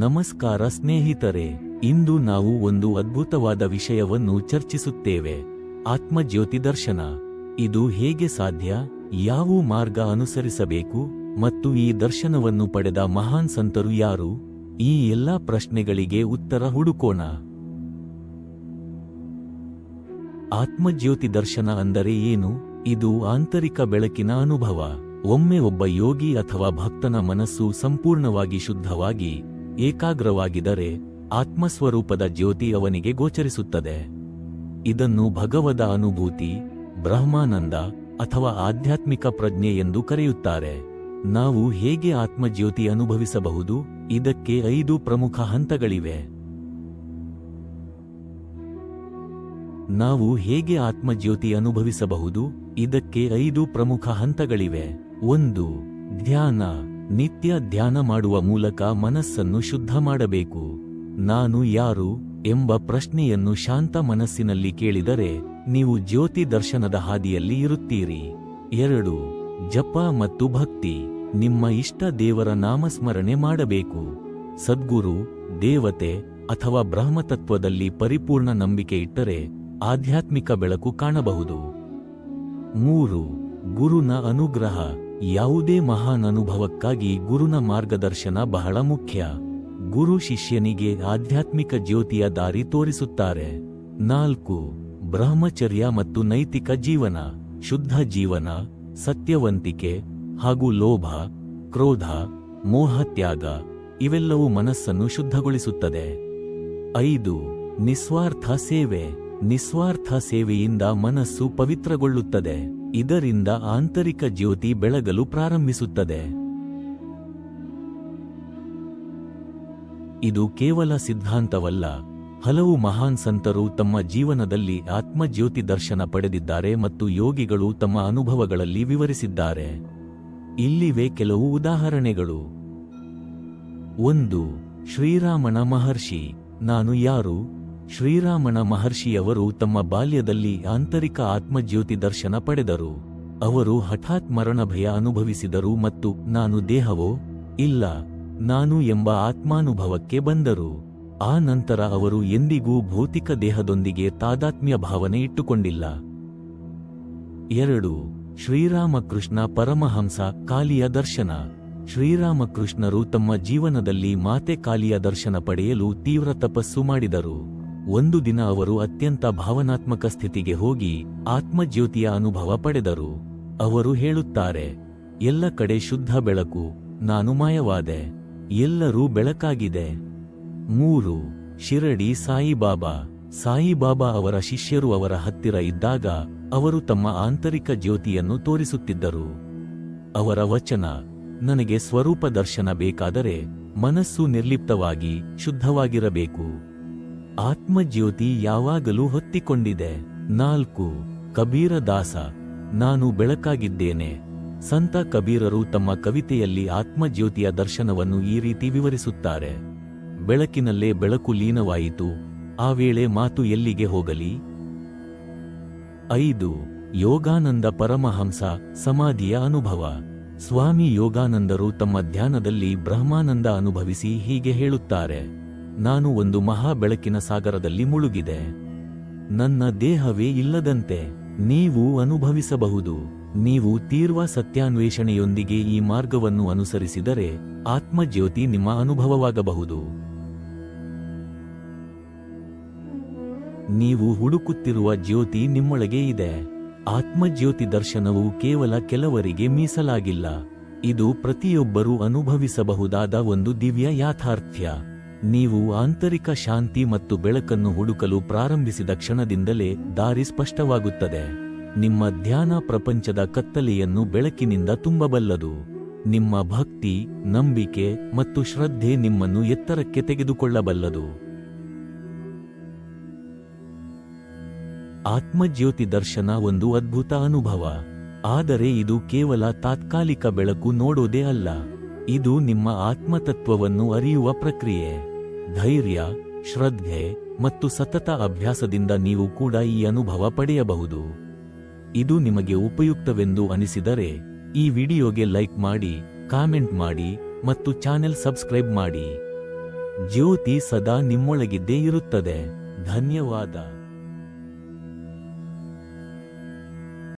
ನಮಸ್ಕಾರ ಸ್ನೇಹಿತರೆ, ಇಂದು ನಾವು ಒಂದು ಅದ್ಭುತವಾದ ವಿಷಯವನ್ನು ಚರ್ಚಿಸುತ್ತೇವೆ. ಆತ್ಮಜ್ಯೋತಿ ದರ್ಶನ ಇದು ಹೇಗೆ ಸಾಧ್ಯ? ಯಾವ ಮಾರ್ಗ ಅನುಸರಿಸಬೇಕು? ಮತ್ತು ಈ ದರ್ಶನವನ್ನು ಪಡೆದ ಮಹಾನ್ ಸಂತರು ಯಾರು? ಈ ಎಲ್ಲಾ ಪ್ರಶ್ನೆಗಳಿಗೆ ಉತ್ತರ ಹುಡುಕೋಣ. ಆತ್ಮಜ್ಯೋತಿ ದರ್ಶನ ಅಂದರೆ ಏನು? ಇದು ಆಂತರಿಕ ಬೆಳಕಿನ ಅನುಭವ. ಒಮ್ಮೆ ಒಬ್ಬ ಯೋಗಿ ಅಥವಾ ಭಕ್ತನ ಮನಸ್ಸು ಸಂಪೂರ್ಣವಾಗಿ ಶುದ್ಧವಾಗಿ ಏಕಾಗ್ರವಾಗಿದ್ದರೆ ಆತ್ಮಸ್ವರೂಪದ ಜ್ಯೋತಿ ಅವನಿಗೆ ಗೋಚರಿಸುತ್ತದೆ. ಇದನ್ನು ಭಗವದ ಅನುಭೂತಿ, ಬ್ರಹ್ಮಾನಂದ ಅಥವಾ ಆಧ್ಯಾತ್ಮಿಕ ಪ್ರಜ್ಞೆ ಎಂದು ಕರೆಯುತ್ತಾರೆ. ನಾವು ಹೇಗೆ ಆತ್ಮಜ್ಯೋತಿ ಅನುಭವಿಸಬಹುದು? ಇದಕ್ಕೆ ಐದು ಪ್ರಮುಖ ಹಂತಗಳಿವೆ. ನಾವು ಹೇಗೆ ಆತ್ಮಜ್ಯೋತಿ ಅನುಭವಿಸಬಹುದು? ಇದಕ್ಕೆ ಐದು ಪ್ರಮುಖ ಹಂತಗಳಿವೆ. ಒಂದು, ಧ್ಯಾನ. ನಿತ್ಯ ಧ್ಯಾನ ಮಾಡುವ ಮೂಲಕ ಮನಸ್ಸನ್ನು ಶುದ್ಧ ಮಾಡಬೇಕು. ನಾನು ಯಾರು ಎಂಬ ಪ್ರಶ್ನೆಯನ್ನು ಶಾಂತ ಮನಸ್ಸಿನಲ್ಲಿ ಕೇಳಿದರೆ ನೀವು ಜ್ಯೋತಿ ದರ್ಶನದ ಹಾದಿಯಲ್ಲಿ ಇರುತ್ತೀರಿ. ಎರಡು, ಜಪ ಮತ್ತು ಭಕ್ತಿ, ನಿಮ್ಮ ಇಷ್ಟ ದೇವರ ನಾಮಸ್ಮರಣೆ ಮಾಡಬೇಕು. ಸದ್ಗುರು, ದೇವತೆ ಅಥವಾ ಬ್ರಹ್ಮತತ್ವದಲ್ಲಿ ಪರಿಪೂರ್ಣ ನಂಬಿಕೆ ಇಟ್ಟರೆ ಆಧ್ಯಾತ್ಮಿಕ ಬೆಳಕು ಕಾಣಬಹುದು. ಮೂರು, ಗುರುನ ಅನುಗ್ರಹ. ಯಾವುದೇ ಮಹಾನ್ ಅನುಭವಕ್ಕಾಗಿ ಗುರುನ ಮಾರ್ಗದರ್ಶನ ಬಹಳ ಮುಖ್ಯ. ಗುರು ಶಿಷ್ಯನಿಗೆ ಆಧ್ಯಾತ್ಮಿಕ ಜ್ಯೋತಿಯ ದಾರಿ ತೋರಿಸುತ್ತಾರೆ. ನಾಲ್ಕು, ಬ್ರಹ್ಮಚರ್ಯ ಮತ್ತು ನೈತಿಕ ಜೀವನ. ಶುದ್ಧ ಜೀವನ, ಸತ್ಯವಂತಿಕೆ ಹಾಗೂ ಲೋಭ, ಕ್ರೋಧ ಮೋಹತ್ಯಾಗ ಇವೆಲ್ಲವೂ ಮನಸ್ಸನ್ನು ಶುದ್ಧಗೊಳಿಸುತ್ತದೆ. ಐದು, ನಿಸ್ವಾರ್ಥ ಸೇವೆ. ನಿಸ್ವಾರ್ಥ ಸೇವೆಯಿಂದ ಮನಸ್ಸು ಪವಿತ್ರಗೊಳ್ಳುತ್ತದೆ. ಇದರಿಂದ ಆಂತರಿಕ ಜ್ಯೋತಿ ಬೆಳಗಲು ಪ್ರಾರಂಭಿಸುತ್ತದೆ. ಇದು ಕೇವಲ ಸಿದ್ಧಾಂತವಲ್ಲ. ಹಲವು ಮಹಾನ್ ಸಂತರು ತಮ್ಮ ಜೀವನದಲ್ಲಿ ಆತ್ಮಜ್ಯೋತಿ ದರ್ಶನ ಪಡೆದಿದ್ದಾರೆ ಮತ್ತು ಯೋಗಿಗಳು ತಮ್ಮ ಅನುಭವಗಳಲ್ಲಿ ವಿವರಿಸಿದ್ದಾರೆ. ಇಲ್ಲಿವೆ ಕೆಲವು ಉದಾಹರಣೆಗಳು. ಒಂದು, ಶ್ರೀರಾಮನ ಮಹರ್ಷಿ. ನಾನು ಯಾರು? ಶ್ರೀರಾಮನ ಮಹರ್ಷಿಯವರು ತಮ್ಮ ಬಾಲ್ಯದಲ್ಲಿ ಆಂತರಿಕ ಆತ್ಮಜ್ಯೋತಿ ದರ್ಶನ ಪಡೆದರು. ಅವರು ಹಠಾತ್ ಮರಣ ಭಯ ಅನುಭವಿಸಿದರು ಮತ್ತು ನಾನು ದೇಹವೋ? ಇಲ್ಲ, ನಾನು ಎಂಬ ಆತ್ಮಾನುಭವಕ್ಕೆ ಬಂದರು. ಆ ನಂತರ ಅವರು ಎಂದಿಗೂ ಭೌತಿಕ ದೇಹದೊಂದಿಗೆ ತಾದಾತ್ಮ್ಯ ಭಾವನೆ ಇಟ್ಟುಕೊಂಡಿಲ್ಲ. ಎರಡು, ಶ್ರೀರಾಮಕೃಷ್ಣ ಪರಮಹಂಸ ಕಾಲಿಯ ದರ್ಶನ. ಶ್ರೀರಾಮಕೃಷ್ಣರು ತಮ್ಮ ಜೀವನದಲ್ಲಿ ಮಾತೆ ಕಾಲಿಯ ದರ್ಶನ ಪಡೆಯಲು ತೀವ್ರ ತಪಸ್ಸು ಮಾಡಿದರು. ಒಂದು ದಿನ ಅವರು ಅತ್ಯಂತ ಭಾವನಾತ್ಮಕ ಸ್ಥಿತಿಗೆ ಹೋಗಿ ಆತ್ಮಜ್ಯೋತಿಯ ಅನುಭವ ಪಡೆದರು. ಅವರು ಹೇಳುತ್ತಾರೆ, ಎಲ್ಲ ಕಡೆ ಶುದ್ಧ ಬೆಳಕು, ನಾನು ಮಾಯವಾದೆ. ಎಲ್ಲರೂ ಬೆಳಕಾಗಿದೆ. ಮೂರು, ಶಿರಡಿ ಸಾಯಿಬಾಬಾ. ಸಾಯಿಬಾಬಾ ಅವರ ಶಿಷ್ಯರು ಅವರ ಹತ್ತಿರ ಇದ್ದಾಗ ಅವರು ತಮ್ಮ ಆಂತರಿಕ ಜ್ಯೋತಿಯನ್ನು ತೋರಿಸುತ್ತಿದ್ದರು. ಅವರ ವಚನ, ನನಗೆ ಸ್ವರೂಪ ದರ್ಶನ ಬೇಕಾದರೆ ಮನಸ್ಸು ನಿರ್ಲಿಪ್ತವಾಗಿ ಶುದ್ಧವಾಗಿರಬೇಕು. ಆತ್ಮಜ್ಯೋತಿ ಯಾವಾಗಲೂ ಹೊತ್ತಿಕೊಂಡಿದೆ. ನಾಲ್ಕು, ಕಬೀರ ದಾಸ, ನಾನು ಬೆಳಕಾಗಿದ್ದೇನೆ. ಸಂತ ಕಬೀರರು ತಮ್ಮ ಕವಿತೆಯಲ್ಲಿ ಆತ್ಮಜ್ಯೋತಿಯ ದರ್ಶನವನ್ನು ಈ ರೀತಿ ವಿವರಿಸುತ್ತಾರೆ. ಬೆಳಕಿನಲ್ಲೇ ಬೆಳಕು ಲೀನವಾಯಿತು. ಆ ವೇಳೆ ಮಾತು ಎಲ್ಲಿಗೆ ಹೋಗಲಿ? ಐದು, ಯೋಗಾನಂದ ಪರಮಹಂಸ, ಸಮಾಧಿಯ ಅನುಭವ. ಸ್ವಾಮಿ ಯೋಗಾನಂದರು ತಮ್ಮ ಧ್ಯಾನದಲ್ಲಿ ಬ್ರಹ್ಮಾನಂದ ಅನುಭವಿಸಿ ಹೀಗೆ ಹೇಳುತ್ತಾರೆ. ನಾನು ಒಂದು ಮಹಾ ಬೆಳಕಿನ ಸಾಗರದಲ್ಲಿ ಮುಳುಗಿದೆ. ನನ್ನ ದೇಹವೇ ಇಲ್ಲದಂತೆ ನೀವು ಅನುಭವಿಸಬಹುದು. ನೀವು ತೀರ್ವ ಸತ್ಯಾನ್ವೇಷಣೆಯೊಂದಿಗೆ ಈ ಮಾರ್ಗವನ್ನು ಅನುಸರಿಸಿದರೆ ಆತ್ಮಜ್ಯೋತಿ ನಿಮ್ಮ ಅನುಭವವಾಗಬಹುದು. ನೀವು ಹುಡುಕುತ್ತಿರುವ ಜ್ಯೋತಿ ನಿಮ್ಮೊಳಗೆ ಇದೆ. ಆತ್ಮಜ್ಯೋತಿ ದರ್ಶನವು ಕೇವಲ ಕೆಲವರಿಗೆ ಮೀಸಲಾಗಿಲ್ಲ. ಇದು ಪ್ರತಿಯೊಬ್ಬರೂ ಅನುಭವಿಸಬಹುದಾದ ಒಂದು ದಿವ್ಯ ಯಾಥಾರ್ಥ್ಯ. ನೀವು ಆಂತರಿಕ ಶಾಂತಿ ಮತ್ತು ಬೆಳಕನ್ನು ಹುಡುಕಲು ಪ್ರಾರಂಭಿಸಿದ ಕ್ಷಣದಿಂದಲೇ ದಾರಿ ಸ್ಪಷ್ಟವಾಗುತ್ತದೆ. ನಿಮ್ಮ ಧ್ಯಾನ ಪ್ರಪಂಚದ ಕತ್ತಲೆಯನ್ನು ಬೆಳಕಿನಿಂದ ತುಂಬಬಲ್ಲದು. ನಿಮ್ಮ ಭಕ್ತಿ, ನಂಬಿಕೆ ಮತ್ತು ಶ್ರದ್ಧೆ ನಿಮ್ಮನ್ನು ಎತ್ತರಕ್ಕೆ ತೆಗೆದುಕೊಳ್ಳಬಲ್ಲದು. ಆತ್ಮಜ್ಯೋತಿ ದರ್ಶನ ಒಂದು ಅದ್ಭುತ ಅನುಭವ. ಆದರೆ ಇದು ಕೇವಲ ತಾತ್ಕಾಲಿಕ ಬೆಳಕು ನೋಡೋದೇ ಅಲ್ಲ. ಇದು ನಿಮ್ಮ ಆತ್ಮತತ್ವವನ್ನು ಅರಿಯುವ ಪ್ರಕ್ರಿಯೆ. ಧೈರ್ಯ, ಶ್ರದ್ಧೆ ಮತ್ತು ಸತತ ಅಭ್ಯಾಸದಿಂದ ನೀವು ಕೂಡ ಈ ಅನುಭವ ಪಡೆಯಬಹುದು. ಇದು ನಿಮಗೆ ಉಪಯುಕ್ತವೆಂದು ಅನಿಸಿದರೆ, ಈ ವಿಡಿಯೋಗೆ ಲೈಕ್ ಮಾಡಿ, ಕಾಮೆಂಟ್ ಮಾಡಿ ಮತ್ತು ಚಾನೆಲ್ ಸಬ್ಸ್ಕ್ರೈಬ್ ಮಾಡಿ. ಜ್ಯೋತಿ ಸದಾ ನಿಮ್ಮೊಳಗಿದ್ದೇ ಇರುತ್ತದೆ. ಧನ್ಯವಾದ.